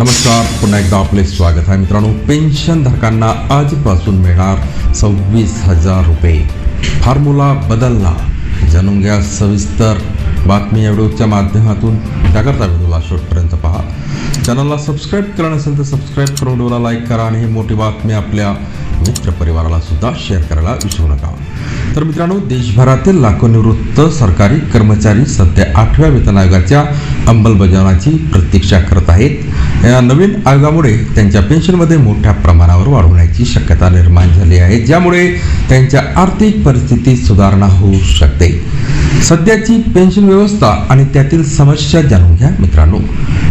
नमस्कार पुन्हा एकदा आपले स्वागत आहे मित्रांनो. पेन्शन धारकांना आजपासून मिळणार सव्वीस हजार रुपये. फॉर्म्युला बदलला जाणून घ्या सविस्तर बातमी या व्हिडिओच्या माध्यमातून. त्याकरता व्हिडिओला शेवटपर्यंत पहा. चॅनलला सबस्क्राईब करणं नसेल तर सबस्क्राईब करून व्हिडिओला लाईक करा आणि ही मोठी बातमी आपल्या मित्रपरिवाराला सुद्धा शेअर करायला विसरू नका. तर मित्रांनो देशभरातील लाखो निवृत्त सरकारी कर्मचारी सध्या आठव्या वेतन आयोगाच्या अंमलबजावणीची प्रतीक्षा करत आहेत. या नवीन आयोगामुळे त्यांच्या पेन्शनमध्ये मोठ्या प्रमाणावर वाढ होण्याची शक्यता निर्माण झाली आहे ज्यामुळे त्यांच्या आर्थिक परिस्थितीत सुधारणा होऊ शकते. सध्याची पेन्शन व्यवस्था आणि त्यातील समस्या जाणून घ्या मित्रांनो.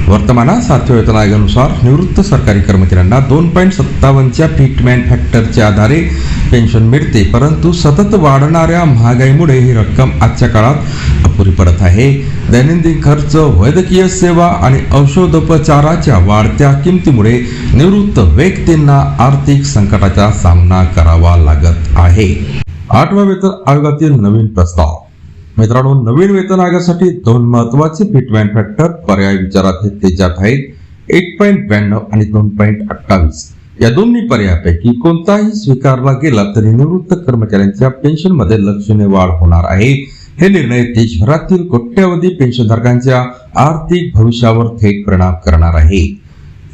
वर्तमानात सातव्या वेतन आयोगानुसार निवृत्त सरकारी कर्मचाऱ्यांना दोन पॉईंट सत्तावन्नच्या फिटमॅन फॅक्टरच्या आधारे पेन्शन मिळते परंतु सतत वाढणाऱ्या महागाईमुळे ही रक्कम आजच्या काळात अपुरी पडत आहे. दैनंदिन खर्च वैद्यकीय सेवा आणि औषधोपचाराच्या वाढत्या किमतीमुळे निवृत्त व्यक्तींना आर्थिक संकटाचा सामना करावा लागत आहे. आठव्या वेतन आयोगातील नवीन प्रस्ताव. मित्रांनो नवीन वेतन आयोगासाठी दोन महत्त्वाचे फिटमॅन फॅक्टर पर्याय विचारात घेतले जात आहेत एक पॉईंट ब्याण्णव आणि दोन पॉईंट अठ्ठावीस या दोन्ही पर्यायापैकी कोणताही स्वीकारला गेला तरी निवृत्त कर्मचाऱ्यांच्या पेन्शनमध्ये लक्षणीय वाढ होणार आहे. हे निर्णय देशभरातील पेन्शन पेन्शनधारकांच्या आर्थिक भविष्यावर थेट परिणाम करणार आहे.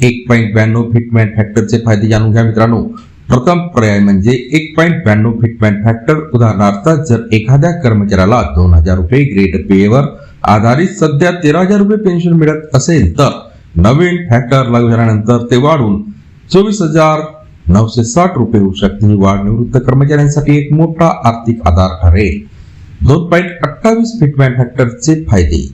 एक पॉईंट ब्याण्णव फिटमॅन फॅक्टरचे फायदे जाणून घ्या मित्रांनो. प्रथम पर्याय म्हणजे एक पॉईंट ब्याण्णव फिटमॅन फॅक्टर उदाहरणार्थ जर एखाद्या कर्मचाऱ्याला दोन हजार रुपये ग्रेड पेवर आधारित सध्या तेरा हजार रुपये पेन्शन मिळत असेल तर नवीन फॅक्टर लागू झाल्यानंतर ते वाढून चोवीस हजार नऊशे साठ रुपये होऊ शकते. ही वाढ निवृत्त कर्मचाऱ्यांसाठी एक मोठा आर्थिक आधार ठरेल. दोन पॉईंट अठ्ठावीस फिटमॅन फॅक्टरचे फायदे.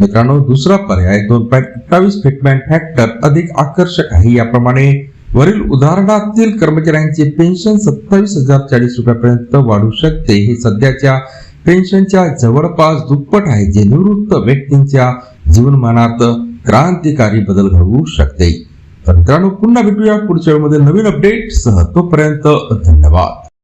मित्रांनो दुसरा पर्याय दोन पॉईंट अठ्ठावीस फिटमॅन फॅक्टर अधिक आकर्षक आहे. याप्रमाणे वरील उदाहरणातील कर्मचाऱ्यांचे पेन्शन सत्तावीस हजार चाळीस रुपयापर्यंत वाढू शकते. हे सध्याच्या पेन्शनच्या जवळपास दुप्पट आहे जे निवृत्त व्यक्तींच्या जीवनमानात क्रांतिकारी बदल घडवू शकते. तर मित्रांनो पुन्हा भेटूया पुढच्या वेळेमध्ये नवीन अपडेट सह. तोपर्यंत धन्यवाद.